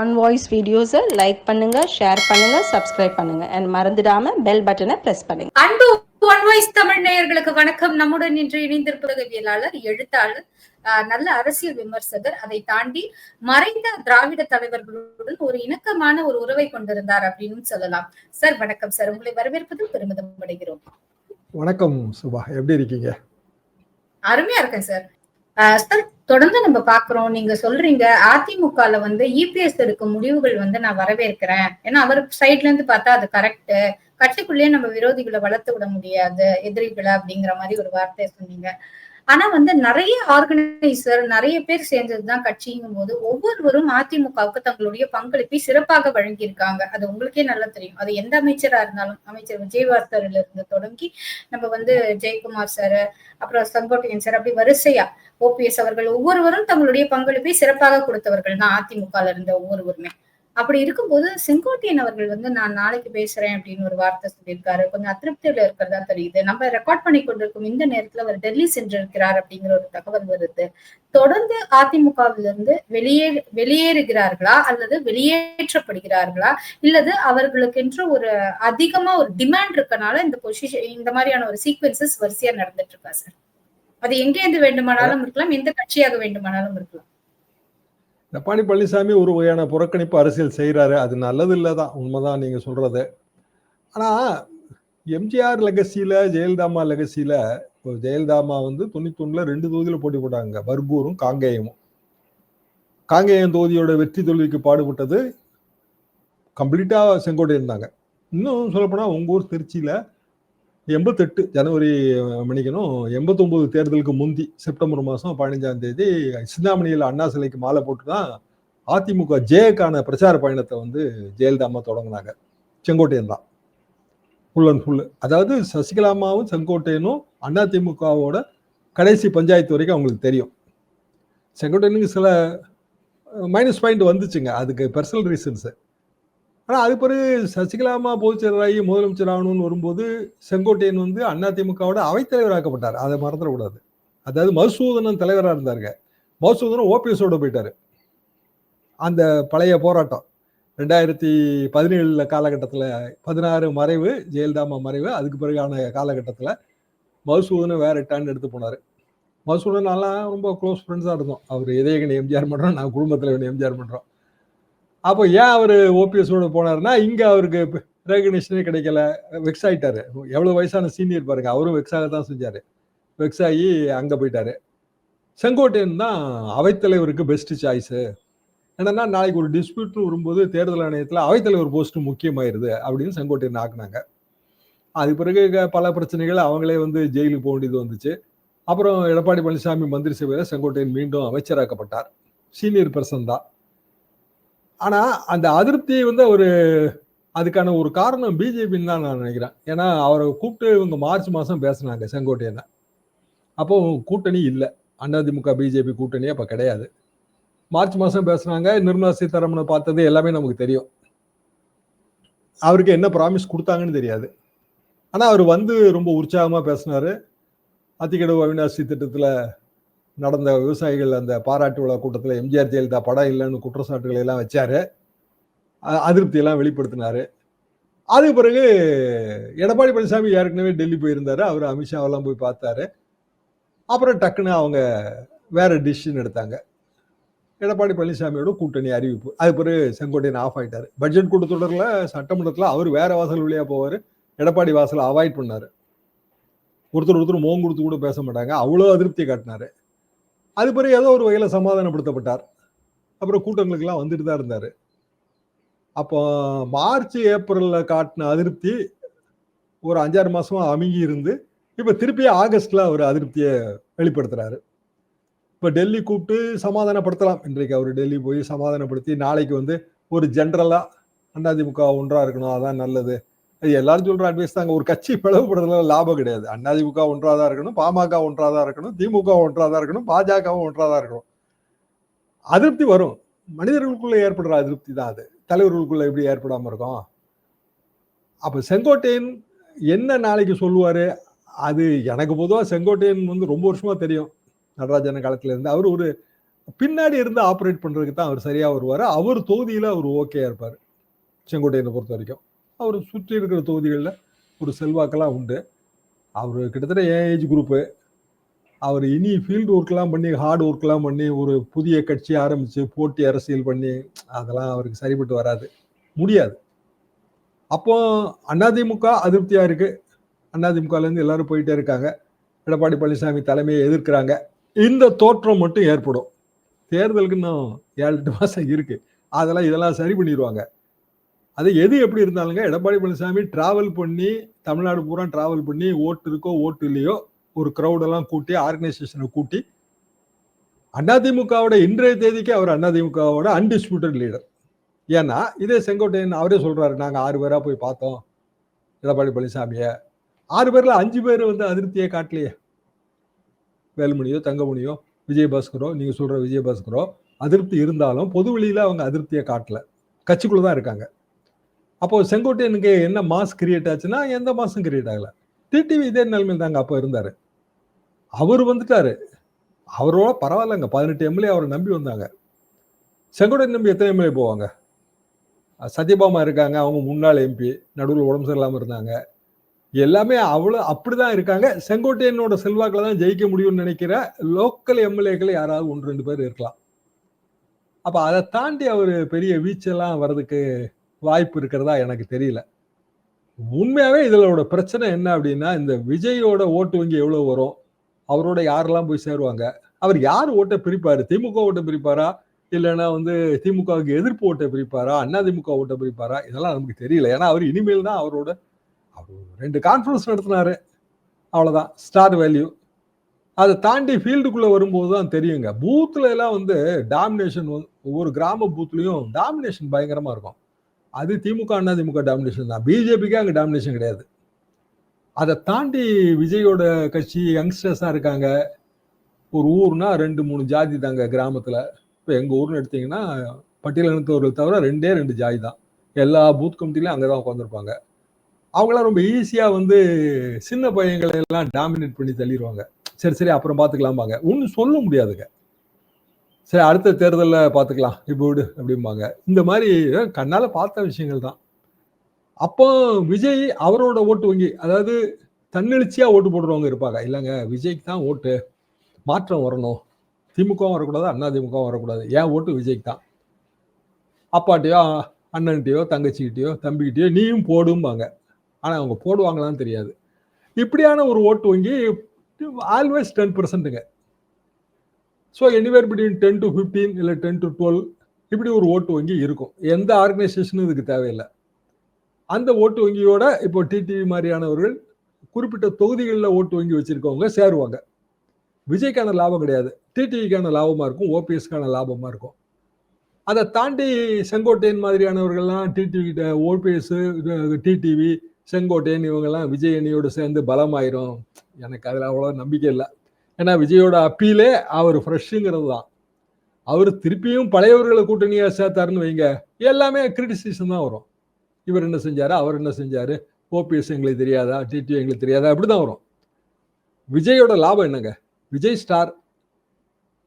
On voice வீடியோஸை like பண்ணுங்க share பண்ணுங்க சப்ஸ்கிரைப் பண்ணுங்க. அண்ட் மறந்துடாம பெல் பட்டனை பிரஸ் பண்ணுங்க. அன்பு ஒன் வாய்ஸ் தமிழ் நேயர்களுக்கு வணக்கம். நம்முடன் இன்று இணைந்திருப்பதவியலாளர் எழுத்தாளர் நல்ல அரசியல் விமர்சகர். அதை தாண்டி மறைந்த திராவிட தலைவர்களுடன் ஒரு இணக்கமான ஒரு உறவை கொண்டிருந்தார் அப்படின்னு சொல்லலாம். சார் வணக்கம். சார் உங்களை வரவேற்பதில் பெருமிதம் அடைகிறோம். வணக்கம் சுபா. எப்படி இருக்கீங்க? அருமையா இருக்கேன் சார் தொடர்ந்து நம்ம பாக்குறோம் நீங்க சொல்றீங்க அதிமுகல வந்து இபிஎஸ் எடுக்கும் முடிவுகள் வந்து நான் வரவேற்கிறேன். ஏன்னா அவர் சைட்ல இருந்து பார்த்தா அது கரெக்ட் கட்சிக்குள்ளேயே நம்ம விரோதிகளை வளர்த்து விட முடியாது எதிரிகளை அப்படிங்கிற மாதிரி ஒரு வார்த்தையை சொன்னீங்க. ஆனா வந்து நிறைய ஆர்கனைசர் நிறைய பேர் சேர்ந்ததுதான் கட்சிங்கும் போது ஒவ்வொருவரும் அதிமுகவுக்கு தங்களுடைய பங்களிப்பை சிறப்பாக வழங்கியிருக்காங்க. அது உங்களுக்கே நல்லா தெரியும். அது எந்த அமைச்சரா இருந்தாலும் அமைச்சர் விஜயபாஸ்கர்ல இருந்து தொடங்கி நம்ம வந்து ஜெயக்குமார் சார் அப்புறம் செங்கோட்டையன் சார் அப்படி வரிசையா ஓபிஎஸ் அவர்கள் ஒவ்வொருவரும் தங்களுடைய பங்களிப்பை சிறப்பாக கொடுத்தவர்கள் தான் அதிமுகல இருந்த ஒவ்வொருவருமே. அப்படி இருக்கும்போது செங்கோட்டையன் அவர்கள் வந்து நான் நாளைக்கு பேசுறேன் அப்படின்னு ஒரு வார்த்தை சொல்லியிருக்காரு. கொஞ்சம் அதிருப்தியில இருக்கிறதா தெரியுது. நம்ம ரெக்கார்ட் பண்ணி கொண்டிருக்கும் இந்த நேரத்துல அவர் டெல்லி சென்றிருக்கிறார் அப்படிங்கிற ஒரு தகவல் வருது. தொடர்ந்து அதிமுகவிலிருந்து வெளியே வெளியேறுகிறார்களா அல்லது வெளியேற்றப்படுகிறார்களா? இல்லது அவர்களுக்கென்று ஒரு அதிகமா ஒரு டிமாண்ட் இருக்கனால இந்த பொசிஷன் இந்த மாதிரியான ஒரு சீக்வன்சஸ் வரிசையா நடந்துட்டு இருக்கா சார் அது எங்கேருந்து வேண்டுமானாலும் இருக்கலாம் எந்த கட்சியாக வேண்டுமானாலும் இருக்கலாம். எடப்பாடி பழனிசாமி ஒரு வகையான புறக்கணிப்பு அரசியல் செய்கிறாரு அது நல்லது இல்லை தான். உண்மைதான் நீங்கள் சொல்கிறது ஆனால் எம்ஜிஆர் லெகசியில் ஜெயலலிதாமா லெகசியில் இப்போ ஜெயலலிதாமா வந்து தொண்ணூத்தொன்னில் ரெண்டு தொகுதியில் போட்டி போட்டாங்க. பர்கூரும் காங்கேயமும். காங்கேயம் தொகுதியோட வெற்றி தோல்விக்கு பாடுபட்டது. கம்ப்ளீட்டாக செங்கோட்டை இருந்தாங்க இன்னும் சொல்லப்போனால் உங்கள் ஊர் திருச்சியில் எண்பத்தெட்டு ஜனவரி மணிக்கணும் எண்பத்தொம்போது தேர்தலுக்கு முந்தி செப்டம்பர் மாதம் பதினஞ்சாம் தேதி சிந்தாமணியில் அண்ணா சிலைக்கு மாலை போட்டு தான் அதிமுக ஜேக்கான பிரச்சார பயணத்தை வந்து ஜெயலலிதாமா தொடங்கினாங்க. செங்கோட்டையன் தான். ஃபுல் அண்ட் ஃபுல் அதாவது சசிகலாமாவும் செங்கோட்டையனும் அண்ணா திமுகவோட கடைசி பஞ்சாயத்து வரைக்கும் அவங்களுக்கு தெரியும். செங்கோட்டையனுக்கு சில மைனஸ் பாயிண்ட் வந்துச்சுங்க. அதுக்கு பர்சனல் ரீசன்ஸு ஆனால் அது பிறகு சசிகலாமா பொதுச்செயலராகி முதலமைச்சர் ஆகணும்னு வரும்போது செங்கோட்டையன் வந்து அதிமுகவோட அவைத்தலைவராக்கப்பட்டார் அதை மறந்துடக்கூடாது. அதாவது மதுசூதனன் தலைவராக இருந்தாருங்க. மதுசூதனன் ஓபிஎஸோட போயிட்டாரு. அந்த பழைய போராட்டம். ரெண்டாயிரத்தி பதினேழில் காலகட்டத்தில் பதினாறு மறைவு ஜெயலலிதாமா மறைவு அதுக்கு பிறகான காலகட்டத்தில் மதுசூதனை வேற ரிட்டர்ன் எடுத்து போனார். மதுசூதன் ரொம்ப க்ளோஸ் ஃப்ரெண்ட்ஸாக இருந்தோம். அவர் இதயகணி எம்ஜிஆர் பண்ணுறோம் நான் குடும்பத்தில் எம்ஜிஆர் பண்ணுறோம் அப்போ ஏன் அவர் ஓபிஎஸோட போனார்னா இங்கே அவருக்கு ரெகக்னிஷனே கிடைக்கல. வெக்ஸ் ஆகிட்டாரு எவ்வளோ வயசான சீனியர் பாருங்க. அவரும் வெக்ஸாக தான் செஞ்சார். வெக்ஸ் ஆகி அங்கே போயிட்டாரு. செங்கோட்டையன் தான் அவைத்தலைவருக்கு பெஸ்ட் சாய்ஸு என்னன்னா நாளைக்கு ஒரு டிஸ்பியூட் வரும்போது தேர்தல் ஆணையத்தில் அவைத்தலைவர் போஸ்ட் முக்கியமாயிருது அப்படின்னு செங்கோட்டையன் ஆக்குனாங்க. அது பிறகு பல பிரச்சனைகள் அவங்களே வந்து ஜெயிலுக்கு போக வேண்டியது வந்துச்சு. அப்புறம் எடப்பாடி பழனிசாமி மந்திரி சபையில் செங்கோட்டையன் மீண்டும் அமைச்சராக்கப்பட்டார். சீனியர் பர்சன் தான். ஆனா அந்த அதிருப்தியை வந்து ஒரு அதுக்கான ஒரு காரணம் பிஜேபின்னு தான் நான் நினைக்கிறேன். ஏன்னா அவரை கூப்பிட்டு இவங்க மார்ச் மாதம் பேசினாங்க செங்கோட்டையனை. அப்போ கூட்டணி இல்லை. அதிமுக பிஜேபி கூட்டணி அப்போ கிடையாது. மார்ச் மாதம் பேசுனாங்க. நிர்மலா சீதாராமனை பார்த்தது எல்லாமே நமக்கு தெரியும். அவருக்கு என்ன ப்ராமிஸ் கொடுத்தாங்கன்னு தெரியாது. ஆனால் அவர் வந்து ரொம்ப உற்சாகமாக பேசினார். அத்திக்கடவு அவினாசி திட்டத்தில் நடந்த விவசாயிகள் அந்த பாராட்டு விழா கூட்டத்தில் எம்ஜிஆர் ஜெயலலிதா படம் இல்லைன்னு குற்றச்சாட்டுகளை எல்லாம் வச்சாரு. அதிருப்தியெல்லாம் வெளிப்படுத்தினாரு. அது பிறகு எடப்பாடி பழனிசாமி ஏற்கனவே டெல்லி போயிருந்தாரு. அவர் அமித்ஷாவெல்லாம் போய் பார்த்தாரு. அப்புறம் டக்குன்னு அவங்க வேற டிசிஷன் எடுத்தாங்க. எடப்பாடி பழனிசாமியோட கூட்டணி அறிவிப்பு. அது பிறகு செங்கோட்டையன் ஆஃப் ஆகிட்டார் பட்ஜெட் கூட்டத்தொடரில் சட்டமன்றத்தில் அவர் வேற வாசல் வழியாக போவார். எடப்பாடி வாசலை அவாய்ட் பண்ணார். ஒருத்தர் ஒருத்தர் மோகம் கொடுத்து கூட பேச மாட்டாங்க. அவ்வளோ அதிருப்தி காட்டினாரு. அது பிறகு ஏதோ ஒரு வகையில் சமாதானப்படுத்தப்பட்டார். அப்புறம் கூட்டங்களுக்கெல்லாம் வந்துட்டு தான் இருந்தார். அப்போ மார்ச் ஏப்ரலில் காட்டின அதிருப்தி ஒரு அஞ்சாறு மாதமாக அமுங்கி இருந்து இப்போ திருப்பி ஆகஸ்டில் அவர் அதிருப்தியை வெளிப்படுத்துகிறாரு இப்போ டெல்லி கூப்பிட்டு சமாதானப்படுத்தலாம். இன்றைக்கு அவர் டெல்லி போய் சமாதானப்படுத்தி நாளைக்கு வந்து ஒரு ஜென்ரலாக அதிமுக ஒன்றாக இருக்கணும் அதான் நல்லது. அது எல்லாரும் சொல்ற அட்வைஸ் தாங்க. ஒரு கட்சி பிளவுபடுறதுல லாபம் கிடையாது. அதிமுக ஒன்றா தான் இருக்கணும் பாமக ஒன்றா தான் இருக்கணும் திமுக ஒன்றா தான் இருக்கணும் பாஜகவும் ஒன்றா தான் இருக்கணும். அதிருப்தி வரும். மனிதர்களுக்குள்ள ஏற்படுற அதிருப்தி தான் அது. தலைவர்களுக்குள்ள எப்படி ஏற்படாம இருக்கும்? அப்ப செங்கோட்டையன் என்ன நாளைக்கு சொல்லுவாரு? அது எனக்கு பொதுவாக செங்கோட்டையன் வந்து ரொம்ப வருஷமா தெரியும். நடராஜன் காலத்துல இருந்து. அவர் ஒரு பின்னாடி இருந்து ஆப்ரேட் பண்றதுக்கு தான் அவர் சரியா வருவார். அவர் தொகுதியில அவர் ஓகேயா இருப்பார். செங்கோட்டையனை பொறுத்த வரைக்கும். அவர் சுற்றி இருக்கிற தொகுதிகளில் ஒரு செல்வாக்கெல்லாம் உண்டு. அவர் கிட்டத்தட்ட என் ஏஜ் குரூப்பு அவர் இனி ஃபீல்டு ஒர்க்லாம் பண்ணி ஹார்ட் ஒர்க்லாம் பண்ணி ஒரு புதிய கட்சி ஆரம்பித்து போட்டி அரசியல் பண்ணி அதெல்லாம் அவருக்கு சரிப்பட்டு வராது. முடியாது. அப்போ அதிமுக அதிருப்தியாக இருக்குது அதிமுகலேருந்து எல்லாரும் போயிட்டே இருக்காங்க. எடப்பாடி பழனிசாமி தலைமையை எதிர்க்கிறாங்க. இந்த தோற்றம் மட்டும் ஏற்படும். தேர்தலுக்கு இன்னும் ஏழு எட்டு மாதம் இருக்குது அதெல்லாம் இதெல்லாம் சரி பண்ணிடுவாங்க. அது எது எப்படி இருந்தாலுங்க எடப்பாடி பழனிசாமி டிராவல் பண்ணி தமிழ்நாடு பூரா டிராவல் பண்ணி ஓட்டு இருக்கோ ஓட்டு இல்லையோ ஒரு க்ரௌடெல்லாம் கூட்டி ஆர்கனைசேஷனை கூட்டி அதிமுகவோட இன்றைய தேதிக்கு அவர் அதிமுகவோட அன்டிஸ்பியூட்டட் லீடர் ஏன்னா இதே செங்கோட்டையன் அவரே சொல்கிறாரு நாங்கள் ஆறு பேராக போய் பார்த்தோம் எடப்பாடி பழனிசாமியை. ஆறு பேரில் அஞ்சு பேர் வந்து அதிருப்தியை காட்டலையே. வேலுமணியோ தங்கமணியோ விஜயபாஸ்கரோ நீங்கள் சொல்கிற விஜயபாஸ்கரோ அதிருப்தி இருந்தாலும் பொது வெளியில அவங்க அதிருப்தியை காட்டல. கட்சிக்குள்ளே தான் இருக்காங்க. அப்போ செங்கோட்டையனுக்கு என்ன மாஸ் கிரியேட் ஆச்சுன்னா எந்த மாசம் கிரியேட் ஆகல. டிடிவி இதே நிலைமையில் தாங்க அப்போ இருந்தாரு. அவர் வந்துட்டாரு. அவரோட பரவாயில்லங்க. பதினெட்டு எம்எல்ஏ அவரை நம்பி வந்தாங்க. செங்கோட்டையன் நம்பி எத்தனை எம்எல்ஏ போவாங்க? சத்யபாமா இருக்காங்க அவங்க முன்னாள் எம்பி நடுவில் உடம்பு சரியில்லாமல் இருந்தாங்க. எல்லாமே அவ்வளோ அப்படி தான் இருக்காங்க. செங்கோட்டையனோட செல்வாக்கில் தான் ஜெயிக்க முடியும்னு நினைக்கிற லோக்கல் எம்எல்ஏக்கள் யாராவது ஒன்று ரெண்டு பேர் இருக்கலாம். அப்போ அதை தாண்டி அவர் பெரிய வீச்செல்லாம் வர்றதுக்கு வாய்ப்பு இருக்கிறதா எனக்கு தெரியல. உண்மையாவே இதோட பிரச்சனை என்ன அப்படின்னா இந்த விஜயோட ஓட்டு வங்கி எவ்வளவு வரும்? அவரோட யாரெல்லாம் போய் சேருவாங்க? அவர் யார் ஓட்டை பிரிப்பாரு? திமுக ஓட்டை பிரிப்பாரா? இல்லைன்னா வந்து திமுகவுக்கு எதிர்ப்பு ஓட்டை பிரிப்பாரா? அதிமுக ஓட்டை பிரிப்பாரா? இதெல்லாம் நமக்கு தெரியல. ஏன்னா அவர் இனிமேல் தான் அவரோட அவர் ரெண்டு கான்ஃபரன்ஸ் நடத்தினாரு. அவ்வளோதான் ஸ்டார் வேல்யூ அதை தாண்டி ஃபீல்டுக்குள்ளே வரும்போது தான் தெரியுங்க. பூத்துல எல்லாம் வந்து டாமினேஷன் ஒவ்வொரு கிராம பூத்லயும் டாமினேஷன் பயங்கரமாக இருக்கும். அது திமுக அண்ணா திமுக டாமினேஷன் தான். பிஜேபிக்கு அங்கே டாமினேஷன் கிடையாது. அதை தாண்டி விஜயோட கட்சி யங்ஸ்டர்ஸாக இருக்காங்க. ஒரு ஊர்னா ரெண்டு மூணு ஜாதி தாங்க கிராமத்தில். இப்போ எங்கள் ஊர்னு எடுத்தீங்கன்னா பட்டியலினத்தவர்கள் தவிர ரெண்டே ரெண்டு ஜாதி தான். எல்லா பூத் கமிட்டிலையும் அங்கே தான் உட்காந்துருப்பாங்க அவங்களாம் ரொம்ப ஈஸியாக வந்து சின்ன பையங்களை எல்லாம் டாமினேட் பண்ணி தள்ளிடுவாங்க. சரி சரி அப்புறம் பார்த்துக்கலாம்பாங்க. ஒன்றும் சொல்ல முடியாதுங்க. சரி அடுத்த தேர்தலில் பார்த்துக்கலாம் இப்போ விடு அப்படிம்பாங்க. இந்த மாதிரி கண்ணால் பார்த்த விஷயங்கள் தான். அப்போ விஜய் அவரோட ஓட்டு வங்கி அதாவது தன்னெழுச்சியாக ஓட்டு போடுறவங்க இருப்பாங்க. இல்லைங்க விஜய்க்கு தான் ஓட்டு மாற்றம் வரணும். திமுகவும் வரக்கூடாது அண்ணா திமுகவும் வரக்கூடாது. ஏன் ஓட்டு விஜய்க்கு தான்? அப்பாட்டையோ அண்ணன்கிட்டயோ தங்கச்சிக்கிட்டையோ தம்பிக்கிட்டேயோ நீயும் போடும்பாங்க. ஆனால் அவங்க போடுவாங்களான்னு தெரியாது. இப்படியான ஒரு ஓட்டு வங்கி always ten பர்சன்ட்டுங்க. So anywhere between ten to fifteen இல்லை டென் டு டுவெல் இப்படி ஒரு ஓட்டு வங்கி இருக்கும். எந்த ஆர்கனைசேஷனும் இதுக்கு தேவையில்லை. அந்த ஓட்டு வங்கியோட இப்போ டிடிவி மாதிரியானவர்கள் குறிப்பிட்ட தொகுதிகளில் ஓட்டு வங்கி வச்சிருக்கவங்க சேருவாங்க. விஜய்க்கான லாபம் கிடையாது. டிடிவிக்கான லாபமாக இருக்கும். ஓபிஎஸ்க்கான லாபமாக இருக்கும். அதை தாண்டி செங்கோட்டையன் மாதிரியானவர்கள்லாம் டிடிவி கிட்ட ஓபிஎஸ் டிடிவி செங்கோட்டையன் இவங்கெல்லாம் விஜய் அணியோடு சேர்ந்து பலமாயிரும். எனக்கு அதில் அவ்வளோ நம்பிக்கை இல்லை. ஏன்னா விஜயோட அப்பீலே அவர் ஃப்ரெஷ்ஷுங்கிறது தான். அவர் திருப்பியும் பழையவர்களை கூட்டணியாக சேர்த்தாருன்னு வைங்க. எல்லாமே கிரிட்டிசிசம் தான் வரும். இவர் என்ன செஞ்சார்? அவர் என்ன செஞ்சார்? ஓபிஎஸ் எங்களுக்கு தெரியாதா? டிடி எங்களுக்கு தெரியாதா? அப்படி தான் வரும். விஜயோட லாபம் என்னங்க? விஜய் ஸ்டார்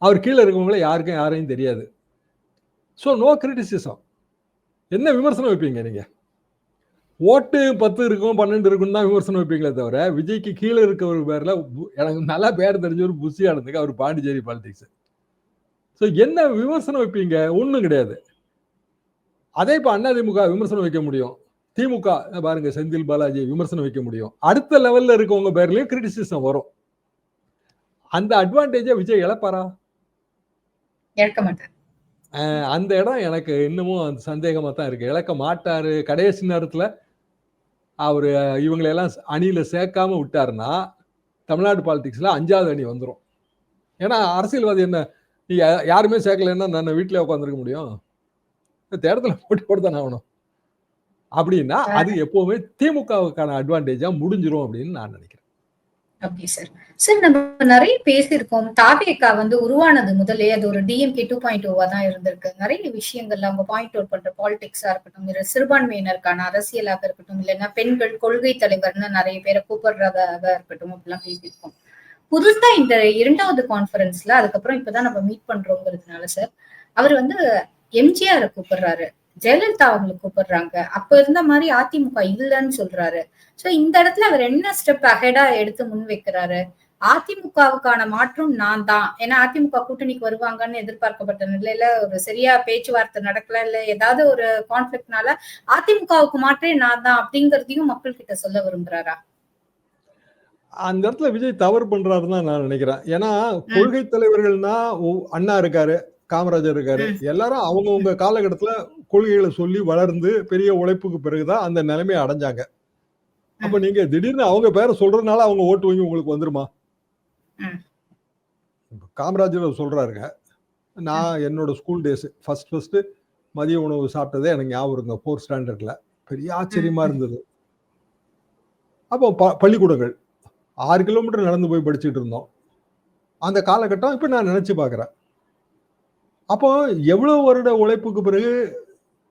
அவர் கீழே இருக்கவங்கள யாருக்கும் யாரையும் தெரியாது. ஸோ நோ கிரிட்டிசிசம் என்ன விமர்சனம் வைப்பீங்க நீங்கள் ஓட்டு பத்து இருக்கும் பன்னெண்டு இருக்கும் தான் விமர்சனம் வைப்பீங்களே தவிர விஜய்க்கு கீழே இருக்க ஒரு பேர்ல எனக்கு நல்லா பேர் தெரிஞ்ச ஒரு புஷியானதுக்கு அவர் பாண்டிச்சேரி பாலிடிக்ஸ் ஸோ என்ன விமர்சனம் வைப்பீங்க? ஒன்றும் கிடையாது. அதே இப்போ அதிமுக விமர்சனம் வைக்க முடியும். திமுக பாருங்க செந்தில் பாலாஜி விமர்சனம் வைக்க முடியும். அடுத்த லெவல்ல இருக்கவங்க பேர்லயும் கிரிட்டிசிசம் வரும். அந்த அட்வான்டேஜை விஜய் இழப்பாரா? இழக்க மாட்டார். அந்த இடம் எனக்கு இன்னமும் அந்த சந்தேகமா தான் இருக்கு. இழக்க மாட்டாரு. கடைசி நேரத்துல அவர் இவங்களெல்லாம் அணியில சேர்க்காம விட்டாருன்னா தமிழ்நாடு பாலிடிக்ஸ்ல அஞ்சாவது அணி வந்துடும் ஏன்னா அரசியல்வாதி என்ன நீ யா- யாருமே சேர்க்கலைன்னா நான் வீட்டிலே உட்காந்துருக்க முடியும்? தேர்தலில் போட்டி போட்டு தானே ஆகணும். அப்படின்னா அது எப்பவுமே திமுகவுக்கான அட்வான்டேஜா முடிஞ்சிரும் அப்படின்னு நான் நினைக்கிறேன். ஓகே சார் சார் நம்ம நிறைய பேசியிருக்கோம். தாவேகா வந்து உருவானது முதலே அது ஒரு டிஎம்கே டூ பாயிண்ட் ஓவா தான் இருந்திருக்கு. நிறைய விஷயங்கள்ல அவங்க பாயிண்ட் அவுட் பண்ற பாலிடிக்ஸா இருக்கட்டும் இல்ல சிறுபான்மையினருக்கான அரசியலாக இருக்கட்டும் இல்லைன்னா பெண்கள் கொள்கை தலைவர்னு நிறைய பேரை கூப்பிடுறதாக இருக்கட்டும் அப்படிலாம் பேசியிருக்கோம். புதுசா இந்த இரண்டாவது கான்ஃபரன்ஸ்ல அதுக்கப்புறம் இப்பதான் நம்ம மீட் பண்றோங்கிறதுனால சார் அவர் வந்து எம்ஜிஆர் கூப்பிடுறாரு. ஜெயலலிதா அவங்களை கூப்பிடுறாங்க. அப்ப இருந்த மாதிரி அதிமுக இல்லைன்னு சொல்றாரு. சோ இந்த இடத்துல அவர் என்ன ஸ்டெப் அஹெடா எடுத்து முன் வைக்கிறாரு? அதிமுகவுக்கான மாற்றம் நான் தான். ஏன்னா அதிமுக கூட்டணிக்கு வருவாங்கன்னு எதிர்பார்க்கப்பட்ட நிலையில ஒரு சரியா பேச்சுவார்த்தை நடக்கல இல்ல ஏதாவது ஒரு கான்ஃபிளிக்னால அதிமுகவுக்கு மாற்றே நான் தான் அப்படிங்கறதையும் மக்கள் கிட்ட சொல்ல விரும்புறாரா? அந்த இடத்துல விஜய் தவறு பண்றாருன்னு தான் நான் நினைக்கிறேன். ஏன்னா கொள்கை தலைவர்கள்னா அண்ணா இருக்காரு. காமராஜர் இருக்காரு. எல்லாரும் அவங்கவுங்க காலகட்டத்துல கொள்கைகளை சொல்லி வளர்ந்து பெரிய உழைப்புக்கு பிறகுதான் அந்த நிலைமையை அடைஞ்சாங்க. அப்ப நீங்க திடீர்னு அவங்க பேரை சொல்றதுனால அவங்க ஓட்டு வங்கி உங்களுக்கு வந்துருமா? காமராஜர் சொல்றாருங்க. நான் என்னோட ஸ்கூல் டேஸ் ஃபர்ஸ்ட் ஃபர்ஸ்ட் மதிய உணவு சாப்பிட்டதே எனக்கு ஞாபகம் இருங்க ஃபோர்த் ஸ்டாண்டர்ட்ல பெரிய ஆச்சரியமா இருந்தது. அப்போ ப- பள்ளிக்கூடங்கள். ஆறு கிலோமீட்டர் நடந்து போய் படிச்சுட்டு இருந்தோம். அந்த காலகட்டம் இப்போ நான் நினைச்சு பார்க்குறேன். அப்போ எவ்வளவு வருட உழைப்புக்கு பிறகு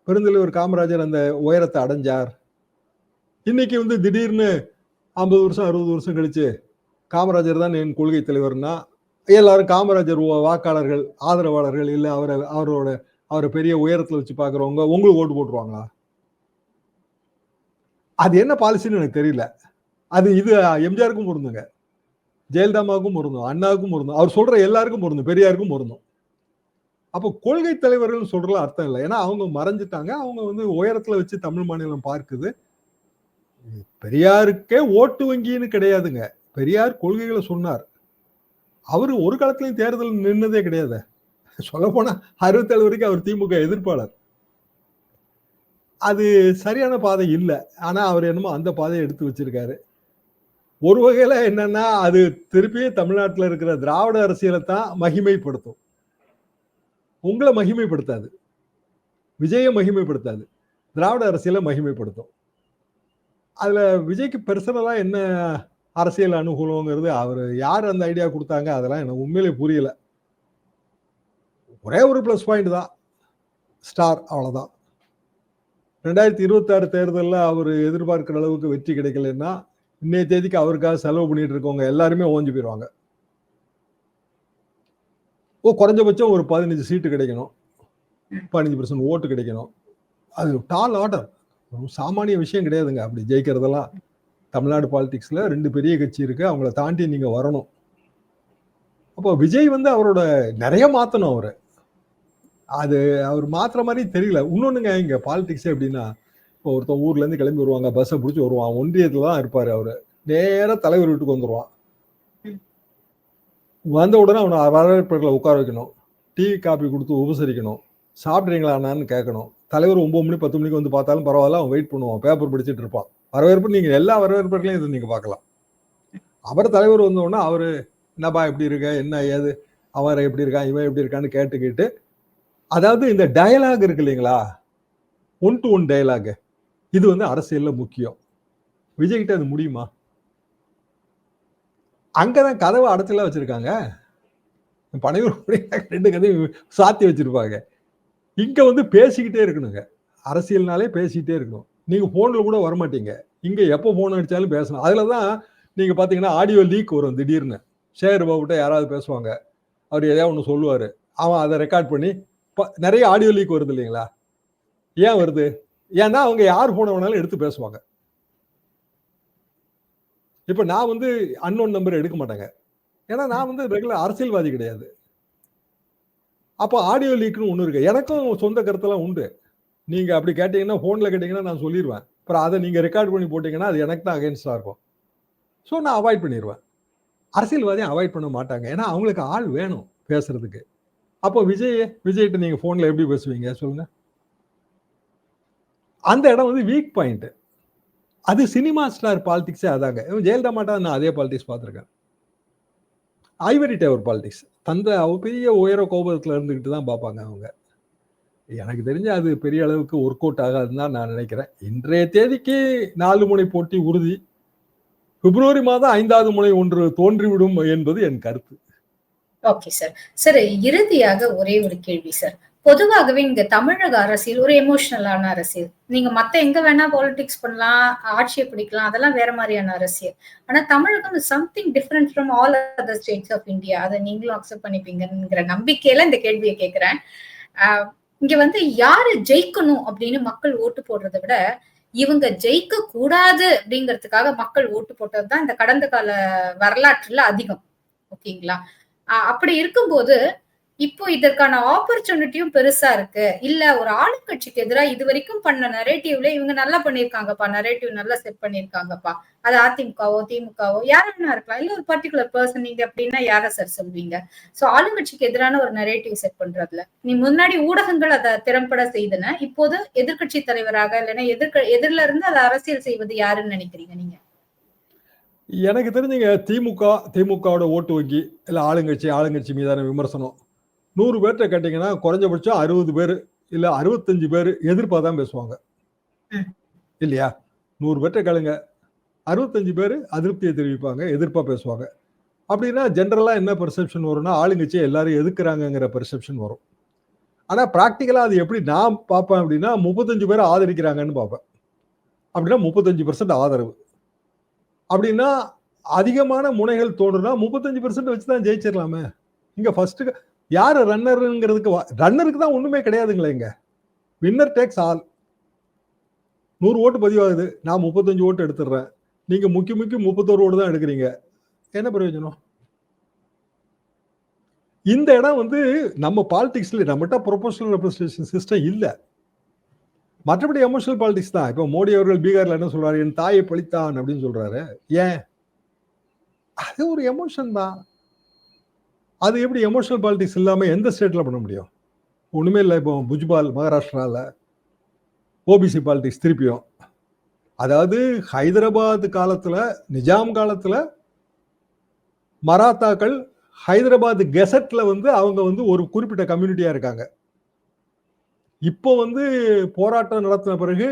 பெருந்தலைவர் காமராஜர் அந்த உயரத்தை அடைஞ்சார்? இன்னைக்கு வந்து திடீர்னு ஐம்பது வருஷம் அறுபது வருஷம் கழிச்சு காமராஜர் தான் என் கொள்கை தலைவர்னா எல்லாரும் காமராஜர் வாக்காளர்கள் ஆதரவாளர்கள் இல்லை அவரை அவரோட அவரை பெரிய உயரத்தில் வச்சு பார்க்குறவங்க உங்களுக்கு ஓட்டு போட்டுருவாங்களா? அது என்ன பாலிசின்னு எனக்கு தெரியல. அது இது எம்ஜிஆருக்கும் பொருந்துங்க. ஜெயலலிதாமாவுக்கும் பொருந்தும் அண்ணாவுக்கும் பொருந்தும் அவர் சொல்ற எல்லாருக்கும் பொருந்தும் பெரியாருக்கும் பொருந்தும். அப்போ கொள்கை தலைவர்கள் சொல்றதுல அர்த்தம் இல்லை. ஏன்னா அவங்க மறைஞ்சிட்டாங்க. அவங்க வந்து உயரத்துல வச்சு தமிழ் மாநிலம் பார்க்குது. பெரியாருக்கே ஓட்டு வங்கின்னு கிடையாதுங்க. பெரியார் கொள்கைகளை சொன்னார். அவர் ஒரு காலத்துலயும் தேர்தல் நின்னதே கிடையாது. சொல்ல போனா அறுபத்தேழு வரைக்கும் அவர் திமுக எதிர்ப்பாளர். அது சரியான பாதை இல்லை. ஆனா அவர் என்னமோ அந்த பாதையை எடுத்து வச்சிருக்காரு. ஒரு வகையில என்னன்னா அது திருப்பியும் தமிழ்நாட்டில் இருக்கிற திராவிட அரசியலை தான் மகிமைப்படுத்தும். உங்களை மகிமைப்படுத்தாது. விஜயை மகிமைப்படுத்தாது. திராவிட அரசியலை மகிமைப்படுத்தும். அதில் விஜய்க்கு பெர்சனலாக என்ன அரசியல் அனுகூலங்கிறது அவர் யார் அந்த ஐடியா கொடுத்தாங்க அதெல்லாம் எனக்கு உண்மையிலே புரியல. ஒரே ஒரு ப்ளஸ் பாயிண்ட் தான். ஸ்டார் அவ்வளோதான் ரெண்டாயிரத்தி இருபத்தாறு தேர்தலில் அவர் எதிர்பார்க்குற அளவுக்கு வெற்றி கிடைக்கலன்னா இன்னைய தேதிக்கு அவருக்காக செலவு பண்ணிட்டு இருக்கவங்க எல்லாருமே ஓஞ்சு போயிடுவாங்க ஓ குறைஞ்சபட்சம் ஒரு பதினஞ்சு சீட்டு கிடைக்கணும். பதினஞ்சு பர்சன்ட் ஓட்டு கிடைக்கணும். அது டால் ஆர்டர் சாமானிய விஷயம் கிடையாதுங்க. அப்படி ஜெயிக்கிறதெல்லாம் தமிழ்நாடு பாலிடிக்ஸில் ரெண்டு பெரிய கட்சி இருக்குது அவங்கள தாண்டி நீங்கள் வரணும். அப்போ விஜய் வந்து அவரோட நிறைய மாற்றணும் அவர். அது அவர் மாற்றுற மாதிரி தெரியல. இன்னொன்னுங்க இங்கே பாலிடிக்ஸ் எப்படின்னா இப்போ ஒருத்தன் ஊர்லேருந்து கிளம்பி வருவாங்க பஸ்ஸை பிடிச்சி வருவான் ஒன்றியத்தில் தான் இருப்பார் அவர். நேராக தலைவர் வீட்டுக்கு வந்துடுவான் வந்த உடனே அவனை வரவேற்புகளை உட்கார வைக்கணும். டீ காபி கொடுத்து உபசரிக்கணும். சாப்பிட்றீங்களாண்ணான்னு கேட்கணும். தலைவர் ஒம்பது மணி பத்து மணிக்கு வந்து பார்த்தாலும் பரவாயில்ல அவன் வெயிட் பண்ணுவான். பேப்பர் படிச்சுட்டு இருப்பான். வரவேற்பு நீங்கள் எல்லா வரவேற்புகளையும் இது நீங்கள் பார்க்கலாம். அவர் தலைவர் வந்தோடனே அவர் என்னப்பா எப்படி இருக்க? என்ன ஏது? அவரை எப்படி இருக்கான்? இவன் எப்படி இருக்கான்னு கேட்டுக்கிட்டு அதாவது இந்த டயலாக் இருக்கு இல்லைங்களா? ஒன் டு ஒன் டயலாக் இது வந்து அரசியலில் முக்கியம். விஜய்கிட்ட அது முடியுமா? அங்கதான் கதவை அடைச்சலாம் வச்சுருக்காங்க. பனையூர் ரெண்டு கதையும் சாத்தி வச்சுருப்பாங்க. இங்கே வந்து பேசிக்கிட்டே இருக்கணுங்க. அரசியல்னாலே பேசிக்கிட்டே இருக்கணும். நீங்கள் ஃபோனில் கூட வரமாட்டீங்க. இங்கே எப்போ ஃபோன் அடித்தாலும் பேசணும். அதில் தான் நீங்கள் பார்த்தீங்கன்னா ஆடியோ லீக் வரும் திடீர்னு. சேகர் பாபுட்ட யாராவது பேசுவாங்க. அவர் எதையா ஒன்று சொல்லுவார். அவன் அதை ரெக்கார்ட் பண்ணி இப்போ நிறைய ஆடியோ லீக் வருது இல்லைங்களா? ஏன் வருது? ஏன்னா அவங்க யார் ஃபோனை வேணாலும் எடுத்து பேசுவாங்க. இப்போ நான் வந்து அன்னோன் நம்பர் எடுக்க மாட்டேங்க. ஏன்னா நான் வந்து ரெகுலர் அரசியல்வாதி கிடையாது. அப்போ ஆடியோ லீக்னு ஒன்று இருக்கு. எனக்கும் சொந்த கருத்தெல்லாம் உண்டு. நீங்கள் அப்படி கேட்டீங்கன்னா ஃபோனில் கேட்டிங்கன்னா நான் சொல்லிடுவேன் அப்புறம் அதை நீங்கள் ரெக்கார்ட் பண்ணி போட்டிங்கன்னா அது எனக்கு தான் அகேன்ஸ்டாக இருக்கும். ஸோ நான் அவாய்ட் பண்ணிடுவேன் அரசியல்வாதியும் அவாய்ட் பண்ண மாட்டாங்க. ஏன்னா அவங்களுக்கு ஆள் வேணும் பேசுறதுக்கு. அப்போ விஜய் விஜய்கிட்ட நீங்கள் ஃபோனில் எப்படி பேசுவீங்க? சொல்லுங்கள் அந்த இடம் வந்து வீக் பாயிண்ட்டு அது சினிமா ஸ்டார் பாலிடிக்ஸே அதாங்க. இவன் ஜெயலலிதா மாட்டா நான் அதே பாலிடிக்ஸ் பார்த்துருக்கேன். ஐவரி டவர் பாலிடிக்ஸ் தந்த அவ பெரிய உயர கோபத்தில் இருந்துக்கிட்டு தான் பார்ப்பாங்க அவங்க. எனக்கு தெரிஞ்சு அது பெரிய அளவுக்கு ஒர்க் அவுட் ஆகாதுன்னு தான் நான் நினைக்கிறேன். இன்றைய தேதிக்கு நாலு முனை போட்டி உறுதி. பிப்ரவரி மாதம் ஐந்தாவது முனை ஒன்று தோன்றிவிடும் என்பது என் கருத்து. ஓகே சார் சார் இறுதியாக ஒரே ஒரு கேள்வி சார் பொதுவாகவே இங்க தமிழக அரசியல் ஒரு எமோஷனலான அரசியல். நீங்க மத்த எங்க வேணா பாலிடிக்ஸ் பண்ணலாம் ஆட்சியை பிடிக்கலாம் அதெல்லாம் வேற மாதிரியான அரசியல். ஆனா Tamizhagam something different from all other states of India அதை நீங்களும் அக்செப்ட் பண்ணிப்பீங்கிற நம்பிக்கையில இந்த கேள்வியை கேட்கிறேன். இங்க வந்து யாரு ஜெயிக்கணும் அப்படின்னு மக்கள் ஓட்டு போடுறதை விட இவங்க ஜெயிக்க கூடாது அப்படிங்கிறதுக்காக மக்கள் ஓட்டு போட்டதுதான் இந்த கடந்த கால வரலாற்றுல அதிகம். ஓகேங்களா? அப்படி இருக்கும்போது இப்போ இதற்கான ஆப்பர்ச்சுனிட்டியும் பெருசா இருக்கு. இல்ல ஒரு ஆளுங்கட்சிக்கு எதிராக இது வரைக்கும் பண்ண நரேட்டிவ்ல இவங்க நல்லா பண்ணிருக்காங்கப்பா நரேட்டிவ் நல்லா செட் பண்ணிருக்காங்கப்பா அது அதிமுகவோ திமுகவோ யாரா இருக்கலாம். இல்ல ஒரு பர்டிகுலர் பர்சன் நீங்க அப்படின்னா யார சார் சொல்வீங்க? சோ ஆளுங்கட்சிக்கு எதிரான ஒரு நரேட்டிவ் செட் பண்றதுல. நீ முன்னாடி ஊடகங்கள் அதை திறம்பட செய்தன. இப்போது எதிர்க்கட்சி தலைவராக இல்லைன்னா எதிர்க்க எதிரில இருந்து அதை அரசியல் செய்வது யாருன்னு நினைக்கிறீங்க நீங்க? எனக்கு தெரிஞ்சுங்க திமுக திமுகவோட ஓட்டு வங்கி இல்லை ஆளுங்கட்சி ஆளுங்கட்சி மீதான விமர்சனம். நூறு பேர்கிட்ட கேட்டிங்கன்னா குறைஞ்சபட்சம் அறுபது பேர் இல்லை அறுபத்தஞ்சு பேர் எதிர்ப்பாக தான் பேசுவாங்க. இல்லையா? நூறு பேர்கிட்ட கேளுங்க. அறுபத்தஞ்சு பேர் அதிருப்தியை தெரிவிப்பாங்க எதிர்ப்பாக பேசுவாங்க. அப்படின்னா ஜென்ரலாக என்ன பெர்செப்ஷன் வரும்னா ஆளுங்கட்சியை எல்லாரும் எதுக்குறாங்கங்கிற பெர்செப்ஷன் வரும். ஆனால் ப்ராக்டிக்கலாக அது எப்படி நான் பார்ப்பேன் அப்படின்னா முப்பத்தஞ்சு பேர் ஆதரிக்கிறாங்கன்னு பார்ப்பேன். அப்படின்னா முப்பத்தஞ்சு பர்சன்ட் ஆதரவு. அப்படின்னா அதிகமான முனைகள் தோணுனா முப்பத்தஞ்சு பர்சன்ட் வச்சு தான் ஜெயிச்சிடலாமே இங்க ஃபர்ஸ்ட் யார் ரன்னருங்கிறதுக்கு ரன்னருக்கு தான் ஒண்ணுமே கிடையாதுங்களே இங்கே. வின்னர் டேக்ஸ் ஆல் நூறு ஓட்டு பதிவாகுது. நான் முப்பத்தஞ்சு ஓட்டு எடுத்துடுறேன். நீங்க முக்கி முக்கி முப்பத்தோரு ஓட்டு தான் எடுக்கிறீங்க. என்ன பிரயோஜனம்? இந்த இடம் வந்து நம்ம பாலிடிக்ஸ்ல நம்மகிட்ட ப்ரொபோஷனல் ரெப்ரஸன்டேஷன் சிஸ்டம் இல்லை. மற்றபடி எமோஷனல் பாலிடிக்ஸ் தான். இப்போ மோடி அவர்கள் பீகார்ல என்ன சொல்றாரு? என் தாயை பழித்தான் அப்படின்னு சொல்றாரு. ஏன்? அது ஒரு எமோஷன் தான். அது எப்படி எமோஷனல் பாலிடிக்ஸ் இல்லாமல் எந்த ஸ்டேட்டில் பண்ண முடியும்? ஒன்றுமே இல்லை இப்போ புஜ்பால் மகாராஷ்டிராவில் ஓபிசி பாலிடிக்ஸ் திருப்பியும். அதாவது ஹைதராபாத் காலத்தில் நிஜாம் காலத்தில் மராத்தாக்கள் ஹைதராபாத் கெசட்டில் வந்து அவங்க வந்து ஒரு குறிப்பிட்ட கம்யூனிட்டியாக இருக்காங்க. இப்போ வந்து போராட்டம் நடத்தின பிறகு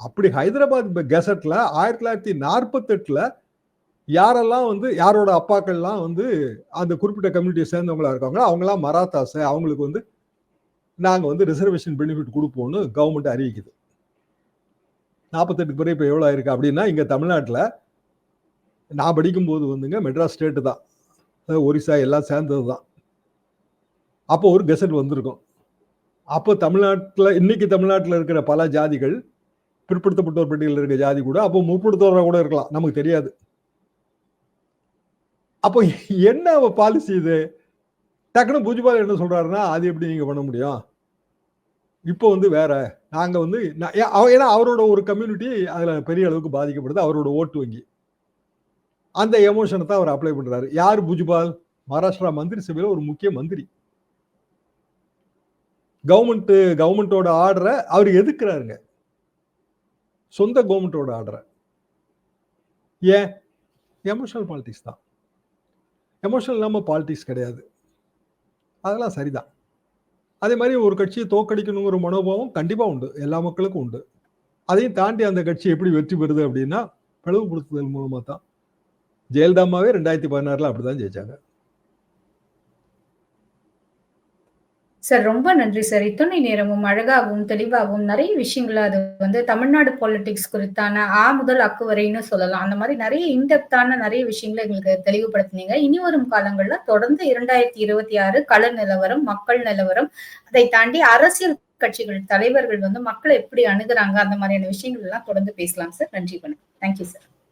அப்படி ஹைதராபாத் கெசட்டில் ஆயிரத்தி தொள்ளாயிரத்தி நாற்பத்தெட்டில் யாரெல்லாம் வந்து யாரோட அப்பாக்கள்லாம் வந்து அந்த குறிப்பிட்ட கம்யூனிட்டியை சேர்ந்தவங்களா இருக்காங்களோ அவங்களாம் மராத்தாஸ் அவங்களுக்கு வந்து நாங்கள் வந்து ரிசர்வேஷன் பெனிஃபிட் கொடுப்போம்னு கவர்மெண்ட் அறிவிக்குது. நாற்பத்தெட்டு பிறகு இப்போ எவ்வளோ ஆயிருக்கு அப்படின்னா இங்கே தமிழ்நாட்டில் நான் படிக்கும்போது வந்துங்க மெட்ராஸ் ஸ்டேட்டு தான். அதாவது ஒரிசா எல்லாம் சேர்ந்தது தான். அப்போ ஒரு கெசட் வந்திருக்கும். அப்போ தமிழ்நாட்டில் இன்னைக்கு தமிழ்நாட்டில் இருக்கிற பல ஜாதிகள் பிற்படுத்தப்பட்டோர் பட்டியலில் இருக்க ஜாதி கூட அப்போ முற்படுத்தவராக கூட இருக்கலாம் நமக்கு தெரியாது. அப்போ என்ன பாலிசி இது? டக்குனு புஜ்பால் என்ன சொல்றாருன்னா அது எப்படி நீங்க பண்ண முடியும்? இப்போ வந்து வேற. நாங்க வந்து அவ- ஏன்னா அவரோட ஒரு கம்யூனிட்டி அதுல பெரிய அளவுக்கு பாதிக்கப்படுது அவரோட ஓட்டு வங்கி. அந்த எமோஷனை தான் அவர் அப்ளை பண்றாரு. யார் புஜ்பால் மகாராஷ்டிரா மந்திரி சபையில் ஒரு முக்கிய மந்திரி. கவர்மெண்ட் கவர்மெண்ட்டோட ஆர்டரை அவர் எதுக்குறாருங்க? சொந்த கவர்மெண்ட்டோட ஆர்டரை ஏன்? எமோஷனல் பாலிட்டிக்ஸ் தான். எமோஷனல் இல்லாமல் பாலிடிக்ஸ் கிடையாது. அதெல்லாம் சரிதான். அதே மாதிரி ஒரு கட்சியை தோக்கடிக்கணுங்கிற மனோபாவம் கண்டிப்பாக உண்டு. எல்லா மக்களுக்கும் உண்டு. அதையும் தாண்டி அந்த கட்சி எப்படி வெற்றி பெறுது அப்படின்னா பிளவுபடுத்துதல் மூலமாக தான் ஜெயலலிதாமாவே ரெண்டாயிரத்தி பதினாறுல அப்படிதான் ஜெயிச்சாங்க. சார் ரொம்ப நன்றி சார். இத்தனை நேரமும் அழகாகவும் தெளிவாகவும் நிறைய விஷயங்கள அது வந்து தமிழ்நாடு பாலிடிக்ஸ் குறித்தான ஆ முதல் அக்கு வரைன்னு சொல்லலாம். அந்த மாதிரி நிறைய இன்டெப்தான நிறைய விஷயங்களை எங்களுக்கு தெளிவுபடுத்தினீங்க. இனி வரும் காலங்கள்ல தொடர்ந்து இரண்டாயிரத்தி இருபத்தி ஆறு கள நிலவரம் மக்கள் நிலவரம் அதை தாண்டி அரசியல் கட்சிகள் தலைவர்கள் வந்து மக்களை எப்படி அணுகுறாங்க அந்த மாதிரியான விஷயங்கள் எல்லாம் தொடர்ந்து பேசலாம் சார். நன்றி வணக்கம். Thank you sir